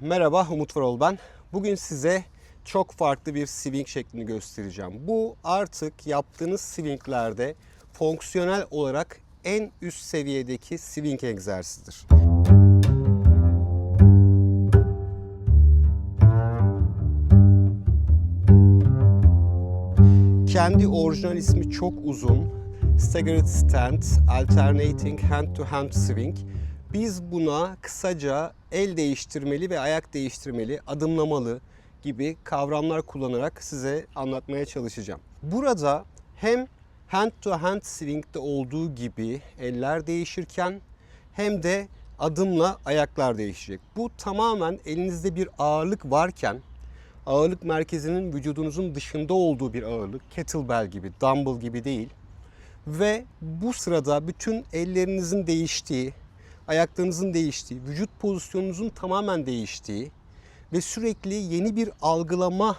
Merhaba Umut Varol ben. Bugün size çok farklı bir swing şeklini göstereceğim. Bu artık yaptığınız swinglerde fonksiyonel olarak en üst seviyedeki swing egzersizidir. Kendi orijinal ismi çok uzun. Staggered Stand, Alternating Hand to Hand Swing. Biz buna kısaca el değiştirmeli ve ayak değiştirmeli, adımlamalı gibi kavramlar kullanarak size anlatmaya çalışacağım. Burada hem hand to hand swing'de olduğu gibi eller değişirken hem de adımla ayaklar değişecek. Bu tamamen elinizde bir ağırlık varken ağırlık merkezinin vücudunuzun dışında olduğu bir ağırlık. Kettlebell gibi, dumbbell gibi değil. Ve bu sırada bütün ellerinizin değiştiği, ayaklarınızın değiştiği, vücut pozisyonunuzun tamamen değiştiği ve sürekli yeni bir algılama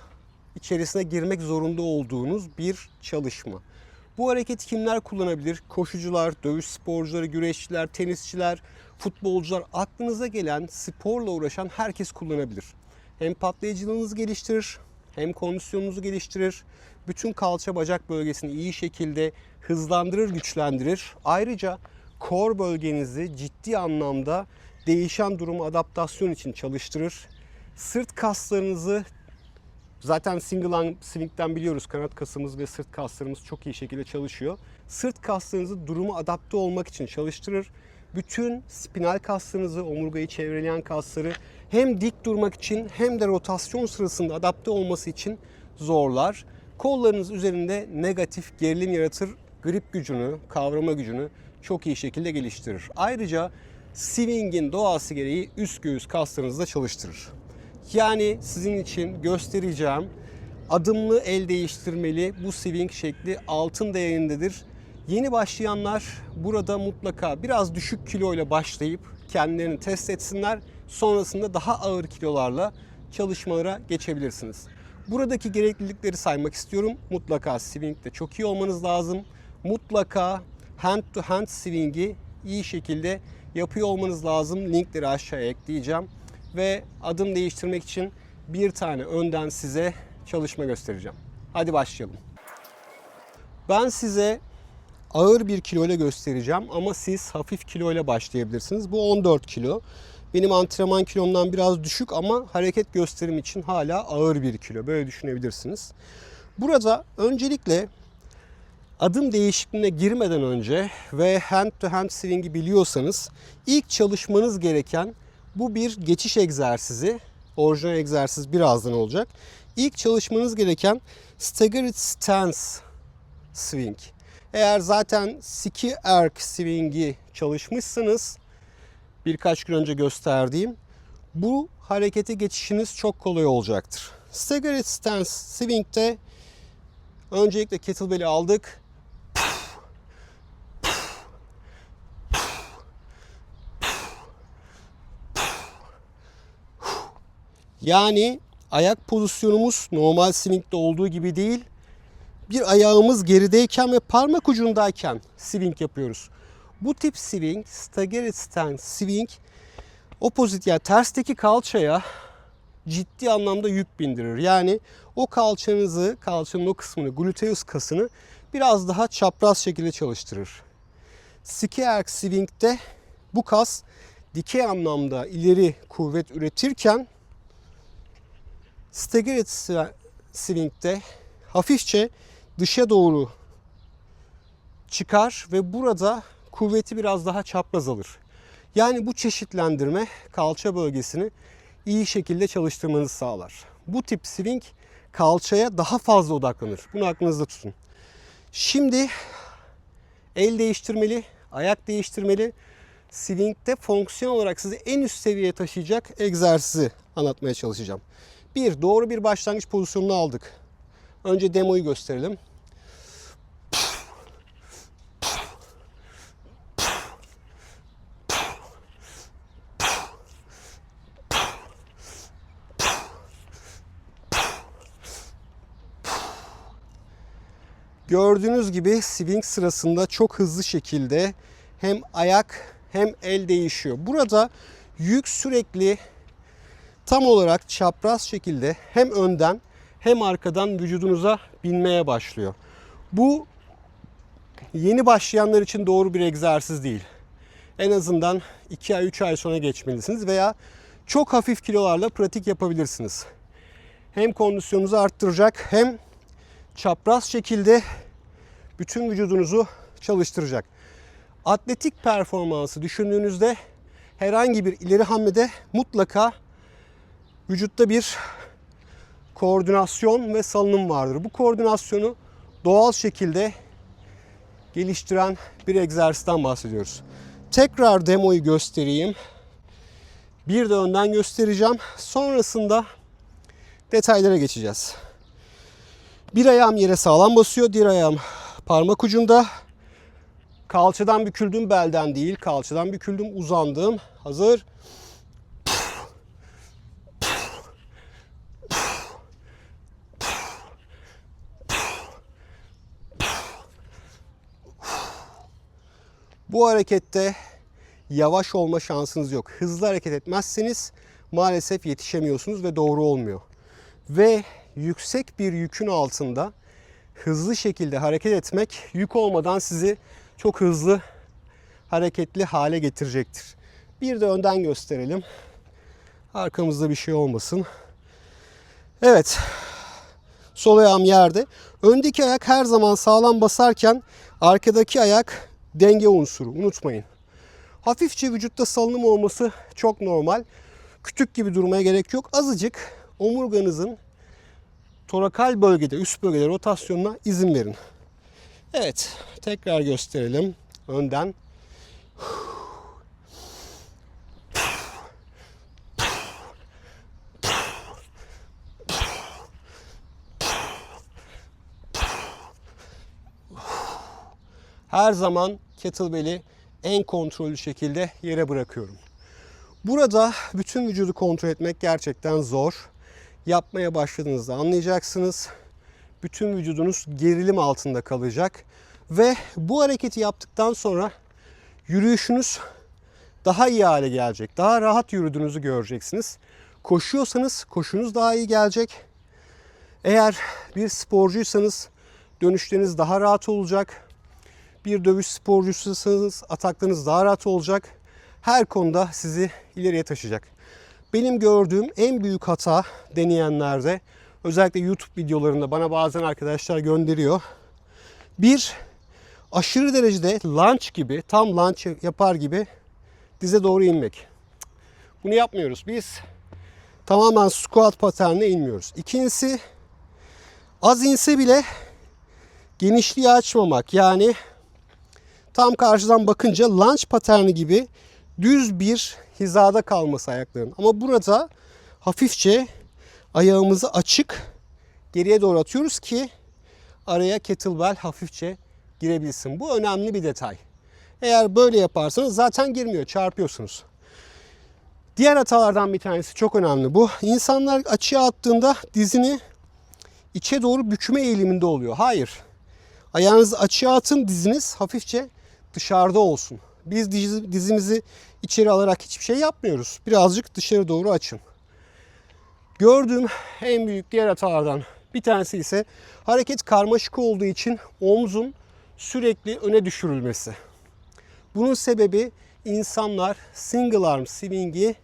içerisine girmek zorunda olduğunuz bir çalışma. Bu hareketi kimler kullanabilir? Koşucular, dövüş sporcuları, güreşçiler, tenisçiler, futbolcular, aklınıza gelen sporla uğraşan herkes kullanabilir. Hem patlayıcılığınızı geliştirir, hem kondisyonunuzu geliştirir. Bütün kalça bacak bölgesini iyi şekilde hızlandırır, güçlendirir. Ayrıca core bölgenizi ciddi anlamda değişen durumu adaptasyon için çalıştırır. Sırt kaslarınızı Zaten single arm swing'den biliyoruz kanat kasımız ve sırt kaslarımız çok iyi şekilde çalışıyor. Sırt kaslarınızı duruma adapte olmak için çalıştırır. Bütün spinal kaslarınızı, omurgayı çevreleyen kasları hem dik durmak için hem de rotasyon sırasında adapte olması için zorlar. Kollarınız üzerinde negatif gerilim yaratır, grip gücünü, kavrama gücünü çok iyi şekilde geliştirir. Ayrıca swing'in doğası gereği üst göğüs kaslarınızı da çalıştırır. Yani sizin için göstereceğim adımlı el değiştirmeli bu swing şekli altın değerindedir. Yeni başlayanlar burada mutlaka biraz düşük kiloyla başlayıp kendilerini test etsinler. Sonrasında daha ağır kilolarla çalışmalara geçebilirsiniz. Buradaki gereklilikleri saymak istiyorum. Mutlaka swing'de çok iyi olmanız lazım. Mutlaka hand to hand swing'i iyi şekilde yapıyor olmanız lazım. Linkleri aşağıya ekleyeceğim ve adım değiştirmek için bir tane önden size çalışma göstereceğim. Hadi başlayalım. Ben size ağır bir kilo ile göstereceğim ama siz hafif kilo ile başlayabilirsiniz. Bu 14 kilo. Benim antrenman kilomdan biraz düşük ama hareket gösterim için hala ağır bir kilo. Böyle düşünebilirsiniz. Burada öncelikle adım değişikliğine girmeden önce ve hand to hand swing'i biliyorsanız ilk çalışmanız gereken bu bir geçiş egzersizi. Orijinal egzersiz birazdan olacak. İlk çalışmanız gereken staggered stance swing. Eğer zaten ski erg swing'i çalışmışsınız, birkaç gün önce gösterdiğim, bu harekete geçişiniz çok kolay olacaktır. Staggered stance swing'de öncelikle kettlebell'i aldık. Yani ayak pozisyonumuz normal swing'de olduğu gibi değil. Bir ayağımız gerideyken ve parmak ucundayken swing yapıyoruz. Bu tip swing, staggered stance swing opozit yani tersteki kalçaya ciddi anlamda yük bindirir. Yani o kalçanızı, kalçanın o kısmını, gluteus kasını biraz daha çapraz şekilde çalıştırır. Ski erg swing'de bu kas dikey anlamda ileri kuvvet üretirken Staggered swing'de hafifçe dışa doğru çıkar ve burada kuvveti biraz daha çapraz alır. Yani bu çeşitlendirme kalça bölgesini iyi şekilde çalıştırmanızı sağlar. Bu tip swing kalçaya daha fazla odaklanır. Bunu aklınızda tutun. Şimdi el değiştirmeli, ayak değiştirmeli. Swing'de fonksiyon olarak sizi en üst seviyeye taşıyacak egzersizi anlatmaya çalışacağım. Bir, doğru bir başlangıç pozisyonunu aldık. Önce demoyu gösterelim. Gördüğünüz gibi swing sırasında çok hızlı şekilde hem ayak hem el değişiyor. Burada yük sürekli tam olarak çapraz şekilde hem önden hem arkadan vücudunuza binmeye başlıyor. Bu yeni başlayanlar için doğru bir egzersiz değil. En azından 2 ay 3 ay sonra geçmelisiniz veya çok hafif kilolarla pratik yapabilirsiniz. Hem kondisyonunuzu arttıracak hem çapraz şekilde bütün vücudunuzu çalıştıracak. Atletik performansı düşündüğünüzde herhangi bir ileri hamlede mutlaka vücutta bir koordinasyon ve salınım vardır. Bu koordinasyonu doğal şekilde geliştiren bir egzersizden bahsediyoruz. Tekrar demoyu göstereyim. Bir de önden göstereceğim. Sonrasında detaylara geçeceğiz. Bir ayağım yere sağlam basıyor, diğer ayağım parmak ucunda. Kalçadan büküldüm belden değil, kalçadan büküldüm uzandım. Hazır. Bu harekette yavaş olma şansınız yok. Hızlı hareket etmezseniz maalesef yetişemiyorsunuz ve doğru olmuyor. Ve yüksek bir yükün altında hızlı şekilde hareket etmek yük olmadan sizi çok hızlı hareketli hale getirecektir. Bir de önden gösterelim. Arkamızda bir şey olmasın. Evet. Sol ayağım yerde. Öndeki ayak her zaman sağlam basarken arkadaki ayak denge unsuru. Unutmayın. Hafifçe vücutta salınım olması çok normal. Kütük gibi durmaya gerek yok. Azıcık omurganızın torakal bölgede, üst bölgede rotasyonuna izin verin. Evet, tekrar gösterelim önden. Her zaman kettlebell'i en kontrollü şekilde yere bırakıyorum. Burada bütün vücudu kontrol etmek gerçekten zor. Yapmaya başladığınızda anlayacaksınız. Bütün vücudunuz gerilim altında kalacak ve bu hareketi yaptıktan sonra yürüyüşünüz daha iyi hale gelecek. Daha rahat yürüdüğünüzü göreceksiniz. Koşuyorsanız koşunuz daha iyi gelecek. Eğer bir sporcuysanız dönüşleriniz daha rahat olacak. Bir dövüş sporcususanız ataklarınız daha rahat olacak. Her konuda sizi ileriye taşıyacak. Benim gördüğüm en büyük hata deneyenlerde özellikle YouTube videolarında bana bazen arkadaşlar gönderiyor. Bir aşırı derecede lunge gibi, tam lunge yapar gibi dize doğru inmek. Bunu yapmıyoruz. Biz tamamen squat paternine inmiyoruz. İkincisi az inse bile genişliği açmamak. Yani tam karşıdan bakınca lunge paterni gibi düz bir hizada kalması ayakların. Ama burada hafifçe ayağımızı açık geriye doğru atıyoruz ki araya kettlebell hafifçe girebilsin. Bu önemli bir detay. Eğer böyle yaparsanız zaten girmiyor, çarpıyorsunuz. Diğer hatalardan bir tanesi çok önemli bu. İnsanlar açığa attığında dizini içe doğru bükme eğiliminde oluyor. Hayır. Ayağınızı açığa atın, diziniz hafifçe dışarıda olsun. Biz diz- dizimizi içeri alarak hiçbir şey yapmıyoruz. Birazcık dışarı doğru açın. Gördüğüm en büyük diğer hatalardan bir tanesi ise hareket karmaşık olduğu için omzun sürekli öne düşürülmesi. Bunun sebebi insanlar single arm swing'i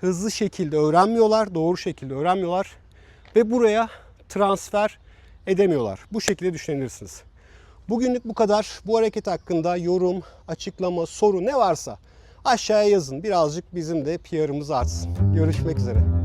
hızlı şekilde öğrenmiyorlar, doğru şekilde öğrenmiyorlar ve buraya transfer edemiyorlar. Bu şekilde düşünebilirsiniz. Bugünlük bu kadar. Bu hareket hakkında yorum, açıklama, soru ne varsa aşağıya yazın. Birazcık bizim de PR'ımız artsın. Görüşmek üzere.